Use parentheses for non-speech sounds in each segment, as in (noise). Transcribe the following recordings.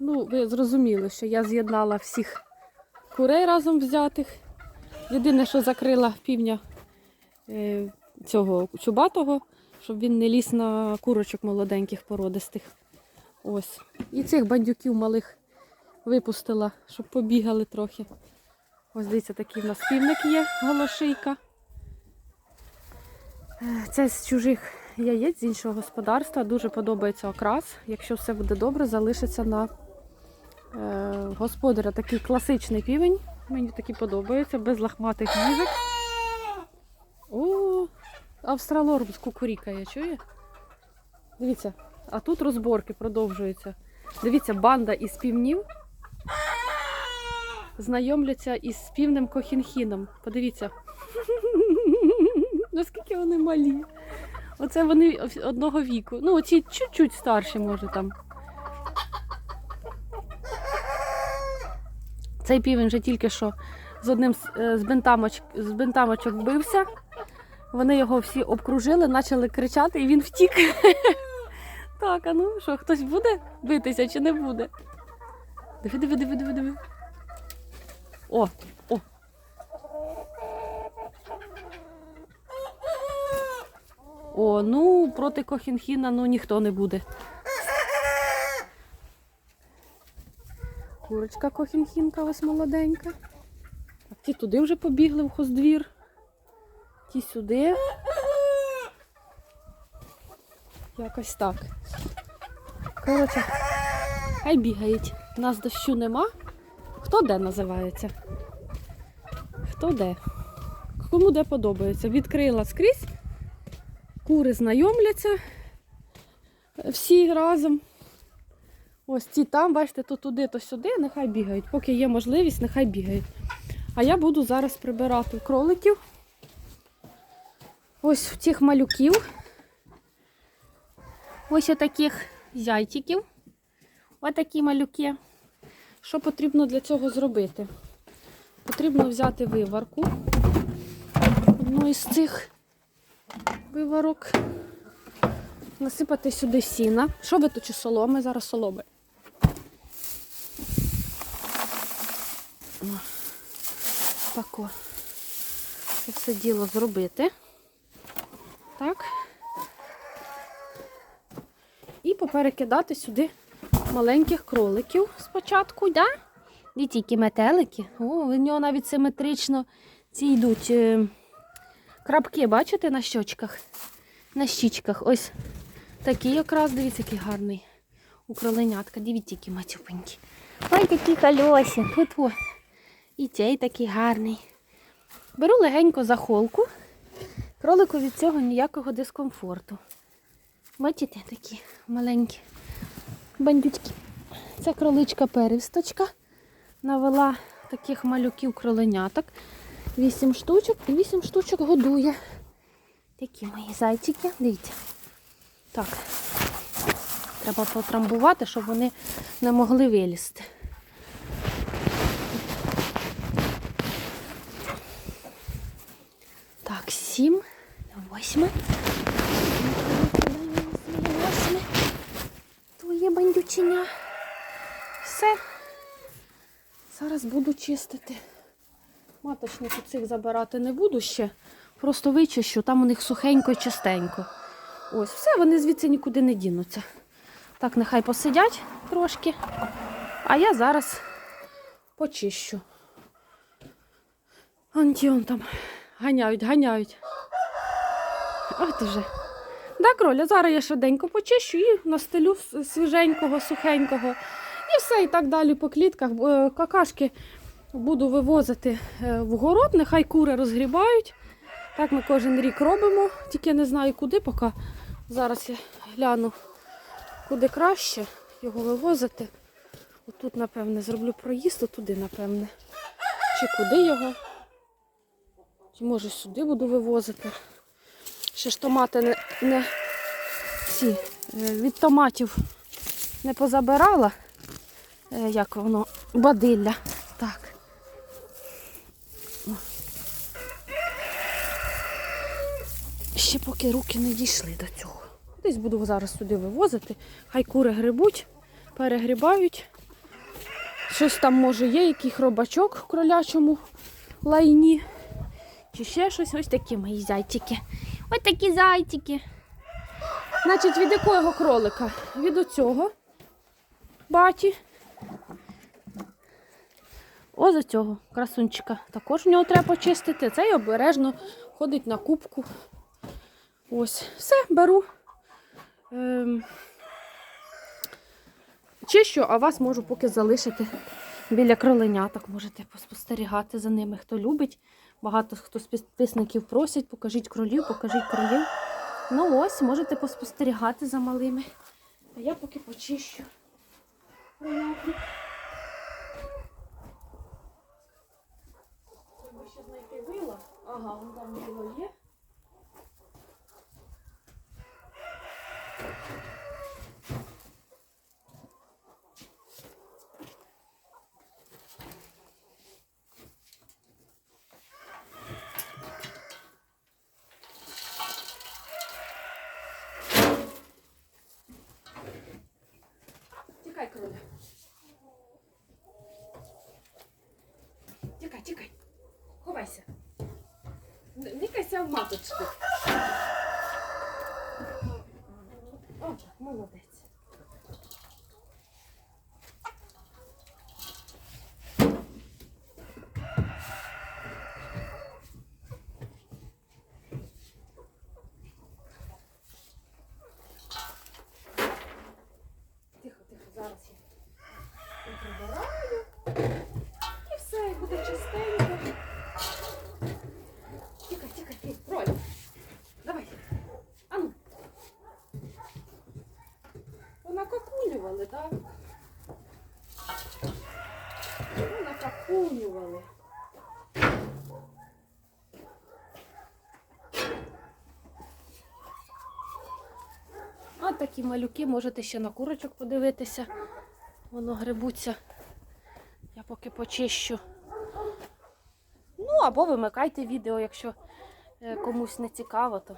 Ну, ви зрозуміли, що я з'єднала всіх курей разом взятих. Єдине, що закрила півня е, цього чубатого, щоб він не ліз на курочок молоденьких породистих. Ось. І цих бандюків малих випустила, щоб побігали трохи. Ось дивіться, такий в нас півник є, голошийка. Е, Це з чужих яєць з іншого господарства. Дуже подобається окрас. Якщо все буде добре, залишиться на господаря такий класичний півень. Мені такий подобається, без лахматих ніжок. О, австралорбус кукурікає, чує? Дивіться, а тут розборки продовжуються. Дивіться, банда із півнів знайомляться із півнем Кохінхіном. Подивіться. (laughs) Наскільки вони малі. Оце вони одного віку. Ну, оці чуть-чуть старші, може там. Цей півень вже тільки що з одним з, е, з, з бентамочок бився. Вони його всі обкружили, почали кричати, і він втік. (laughs) Так, а ну що, хтось буде битися чи не буде? Диви, диви, диви, диви, диви. О, о. О, ну проти Кохінхіна ну ніхто не буде. Курочка Кохінхінка ось молоденька. Так, ті туди вже побігли в хоздвір. Ті сюди. Якось так. Коротше, хай бігають. У нас дощу нема. Хто де називається? Хто де? Кому де подобається? Відкрила скрізь. Кури знайомляться всі разом. Ось ці там, бачите, то туди, то сюди, нехай бігають. Поки є можливість, нехай бігають. А я буду зараз прибирати кроликів. Ось цих малюків. Ось таких зайчиків. Отакі малюки. Що потрібно для цього зробити? Потрібно взяти виварку. Одну із цих виварок. Насипати сюди сіна. Що ви тут чи соломи? Зараз соломи. Тако. Це все діло зробити. Так. І поперекидати сюди маленьких кроликів спочатку, да? І тільки метелики. О, в нього навіть симетрично ці йдуть е, крапки, бачите, на щочках? На щічках. Ось такий якраз, дивіться, який гарний. У кроленятка. Дивіться, які матюпенькі. Ой, такі кольосі. От, о. І цей такий гарний. Беру легенько за холку. Кролику від цього ніякого дискомфорту. Бачите, такі маленькі бандючки. Це кроличка перевісточка. Навела таких малюків кроленяток. Вісім штучок і вісім штучок годує. Такі мої зайчики. Дивіться. Так. Треба потрамбувати, щоб вони не могли вилізти. Так, сім, восьме. Восьме. Твоє бандюченя. Все. Зараз буду чистити. Маточнику цих забирати не буду ще. Просто вичищу, там у них сухенько і чистенько. Ось, все, вони звідси нікуди не дінуться. Так, нехай посидять трошки. А я зараз почищу. Антіон там ганяють, ганяють. От уже. Так, Роля, зараз я швиденько почищу і настелю свіженького, сухенького. І все, і так далі по клітках. Е, Какашки буду вивозити е, в город, нехай кури розгрібають. Так ми кожен рік робимо, тільки не знаю куди, поки зараз я гляну, куди краще його вивозити. Отут, напевне, зроблю проїзд, отуди, напевне. Чи куди його? Чи може сюди буду вивозити. Ще ж томати не, не ці, е, від томатів не позабирала, е, як воно, бадилля. Так. Ще поки руки не дійшли до цього. Десь буду зараз сюди вивозити. Хай кури грибуть, перегрібають. Щось там може є, який хробачок в кролячому лайні. Чи ще щось. Ось такі мої зайчики. Ось такі зайчики. Значить, від якого кролика? Від оцього баті. Ось до цього красунчика. Також в нього треба почистити. Цей обережно ходить на кубку. Ось, все, беру. Ем, чищу, а вас можу поки залишити біля кроленяток. Можете поспостерігати за ними, хто любить. Багато хто з підписників просять, покажіть кролів, покажіть кролів. Ну ось, можете поспостерігати за малими. А я поки почищу. Вила. Ага, вон там є. うまくつく。もう。Понакакулювали, так? Ну, накакулювали. А такі малюки можете ще на курочок подивитися. Воно грибуться. Я поки почищу. Ну, або вимикайте відео, якщо е, комусь не цікаво, то.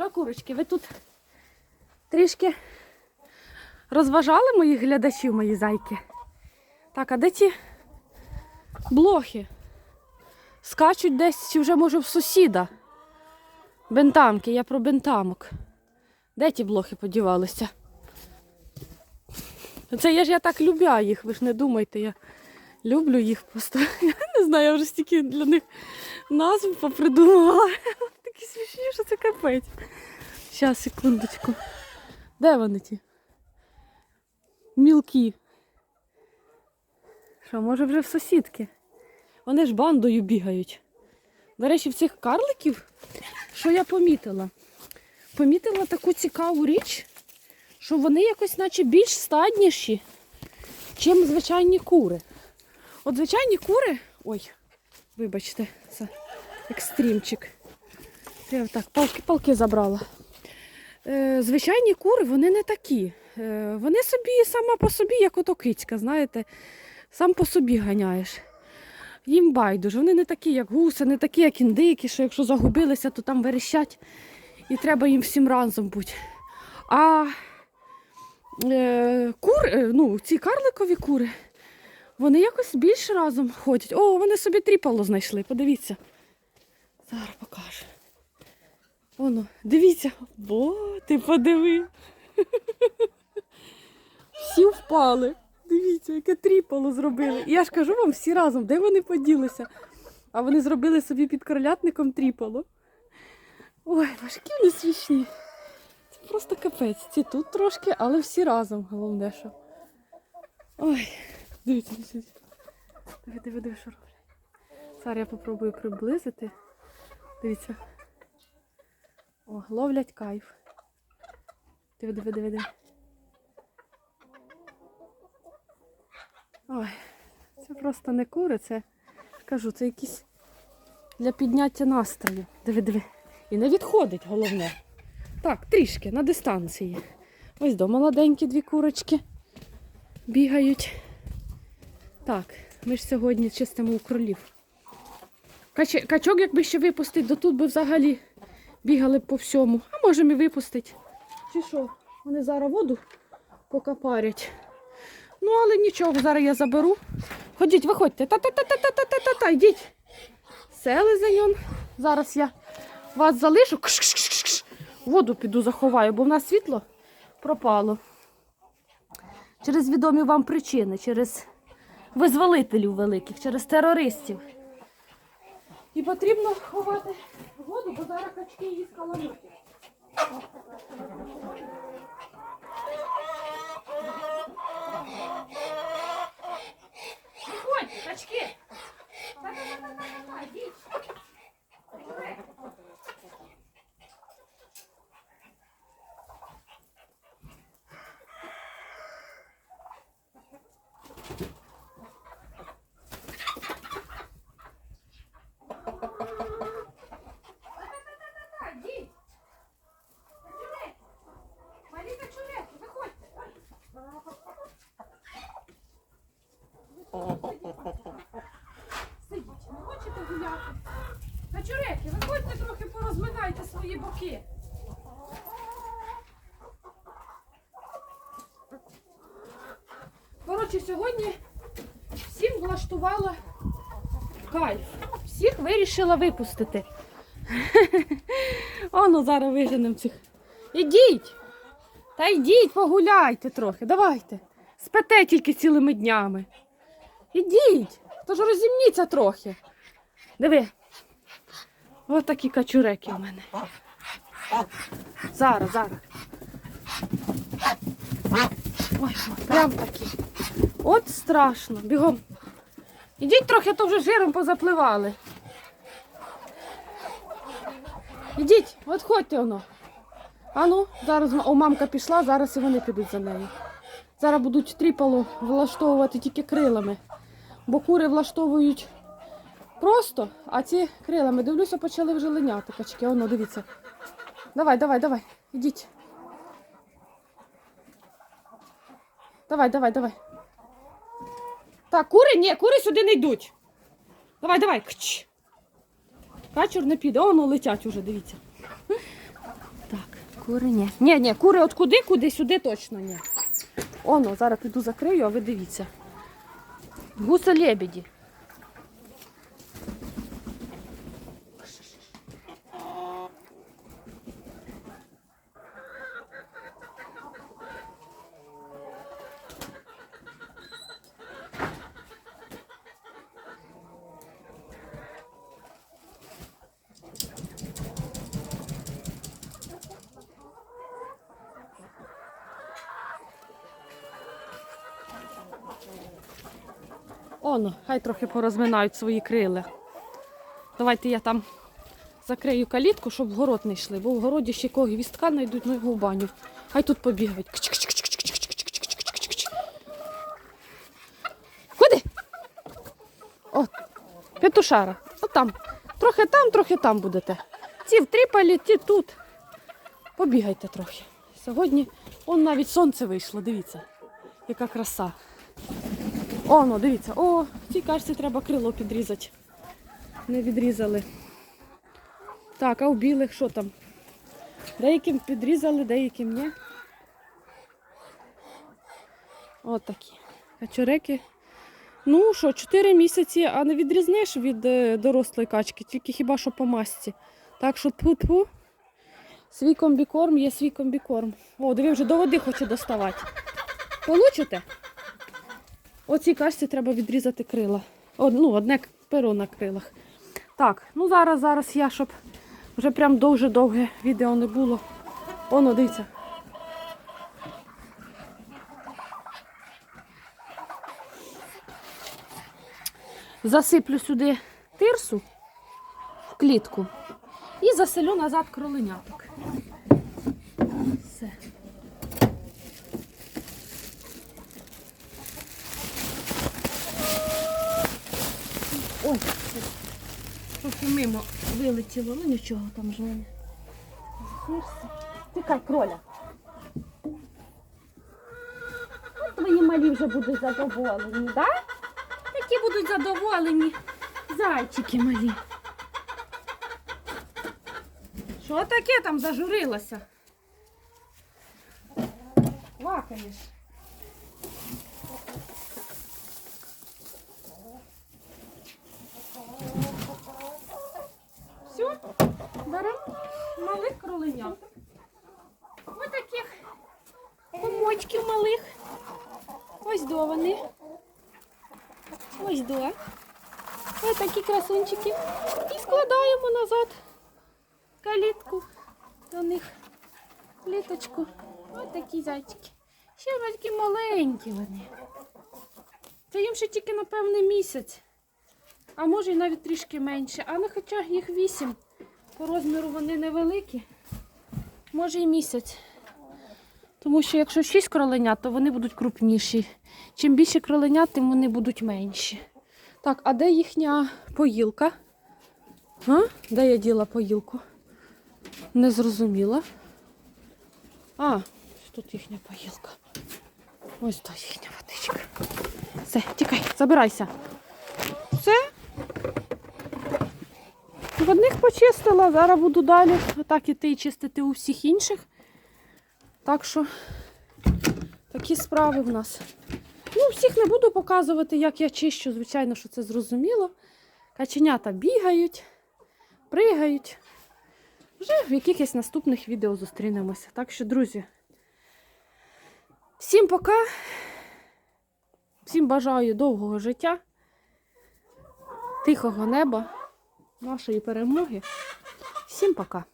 Що, курочки, ви тут трішки розважали моїх глядачів, мої зайки? Так, а де ті блохи? Скачуть десь чи вже може в сусіда. Бентамки, я про бентамок. Де ті блохи подівалися? Це я ж я так любя їх, ви ж не думайте, я люблю їх просто. (laughs) Я не знаю, я вже стільки для них назв попридумувала. Такі смішні, що це капець. Щас, секундочку. Де вони ті? Мілкі. Що, може вже в сусідки? Вони ж бандою бігають. До речі, в цих карликів, що я помітила? Помітила таку цікаву річ, що вони якось наче більш стадніші, чим звичайні кури. От звичайні кури. Ой, вибачте, це екстримчик. Я так палки, палки забрала. Е, звичайні кури, вони не такі. Е, вони собі сама по собі, як ото кицька, знаєте, сам по собі ганяєш. Їм байдуже, вони не такі, як гуси, не такі, як індики, що якщо загубилися, то там верещать і треба їм всім разом бути. А е, кур, е, ну, ці карликові кури, вони якось більше разом ходять. О, вони собі тріпало знайшли, подивіться. Зараз покажу. Воно, дивіться, бо ти подиви. Всі впали. Дивіться, яке тріпало зробили. І я ж кажу вам всі разом, де вони поділися. А вони зробили собі під кролятником тріпало. Ой, важкі вони смішні. Це просто капець. Ці тут трошки, але всі разом, головне, що. Ой, дивіться, дивіться. Диви, диви, диви, що роблять. Зараз я попробую приблизити. Дивіться. О, ловлять кайф. Диви, диви, диви, диви. Ой, це просто не кури, це кажу, це якісь для підняття настрою. Диви, диви. І не відходить, головне. Так, трішки на дистанції. Ось до молоденькі дві курочки бігають. Так, ми ж сьогодні чистимо у кролів. Кач... Качок, якби ще випустити, то тут би взагалі бігали по всьому. А можемо і випустити. Чи що? Вони зараз воду покапарять. Ну, але нічого, зараз я заберу. Ходіть, виходьте. Та-та-та-та-та-та-та-та, йдіть. Селезень. Зараз я вас залишу. Воду піду заховаю, бо в нас світло пропало. Через відомі вам причини, через визволителів великих, через терористів. І потрібно ховати воду, бо зараз качки її скаламуть. Виходьте, качки! Та-та-та-та-та-та, йдіть. Та-та-та-та-та, йдіть. Качуреки. Малі качуреки, виходьте. Сидіть, не хочете гуляти? Качуреки, виходьте трохи порозминайте свої боки. Коротше, сьогодні всім влаштувала кайф. Всіх вирішила випустити. (laughs) Оно зараз виженемо цих. Ідіть! Та йдіть, погуляйте трохи, давайте. Спите тільки цілими днями. Ідіть, то ж розімніться трохи. Диви. Ось такі качуреки у мене. Зараз, зараз. Ой, прям такі. От страшно. Бігом. Ідіть трохи, то вже жиром позапливали. Ідіть, от ходьте воно. А ну, зараз о, мамка пішла, зараз і вони підуть за нею. Зараз будуть тріпало влаштовувати тільки крилами. Бо кури влаштовують просто, а ці крилами. Дивлюся, почали вже линяти качки. Оно, дивіться. Давай, давай, давай. Ідіть. Давай, давай, давай. Так, кури? Ні, кури сюди не йдуть. Давай, давай. Кч. Качур не піде, воно летять уже, дивіться. Так, кури ні. Ні, ні, кури от куди, куди, сюди точно ні. Оно, зараз піду закрию, а ви дивіться. Гуса лебеді. Оно, ну, хай трохи порозминають свої крила. Давайте я там закрию калітку, щоб в город не йшли, бо в городі ще кого гвістка знайдуть, ну його в баню. Хай тут побігають. Куди? О, петушара. От там. Трохи там, трохи там будете. Ті в Тріполі, ті тут. Побігайте трохи. Сьогодні он навіть сонце вийшло, дивіться, яка краса. О, ну дивіться, о, цій качці треба крило підрізати. Не відрізали. Так, а у білих що там? Деяким підрізали, деяким ні. От такі. Качуреки. Ну що, 4 місяці, а не відрізниш від е, дорослої качки, тільки хіба що по масці. Так що тьфу-тьфу. Свій комбікорм є свій комбікорм. О, диви, вже до води хоче доставати. Получите? Оцій качці треба відрізати крила. О, ну, одне перо на крилах. Так, ну зараз, зараз я, щоб вже прям дуже довге відео не було. Оно, дивіться. Засиплю сюди тирсу в клітку і заселю назад кроленяток. Все. Ой, це трохи мимо вилетіло, ну нічого там же. не. Тирса. Тікай, кроля. От твої малі вже будуть задоволені, так? Да? Такі будуть задоволені. Зайчики малі. Що таке там зажурилося? Квакаєш. Все, беремо малих кроленят. Ось таких комочків малих. Ось до вони. Ось до. Ось такі красунчики. І складаємо назад калітку до них. Кліточку. Ось такі зайчики. Ще ось такі маленькі вони. Це їм ще тільки, напевне, місяць. А може і навіть трішки менше. Але хоча їх вісім. По розміру вони невеликі. Може і місяць. Тому що якщо 6 кроленят, то вони будуть крупніші. Чим більше кроленят, тим вони будуть менші. Так, а де їхня поїлка? А? Де я діла поїлку? Не зрозуміла. А, тут їхня поїлка. Ось то їхня водичка. Все, тікай, забирайся. Все. В одних почистила, зараз буду далі отак іти і чистити у всіх інших. Так що такі справи в нас. Ну, всіх не буду показувати, як я чищу, звичайно, що це зрозуміло. Каченята бігають, пригають. Вже в якихось наступних відео зустрінемося. Так що, друзі, всім пока. Всім бажаю довгого життя, тихого неба, нашої перемоги. Всім пока.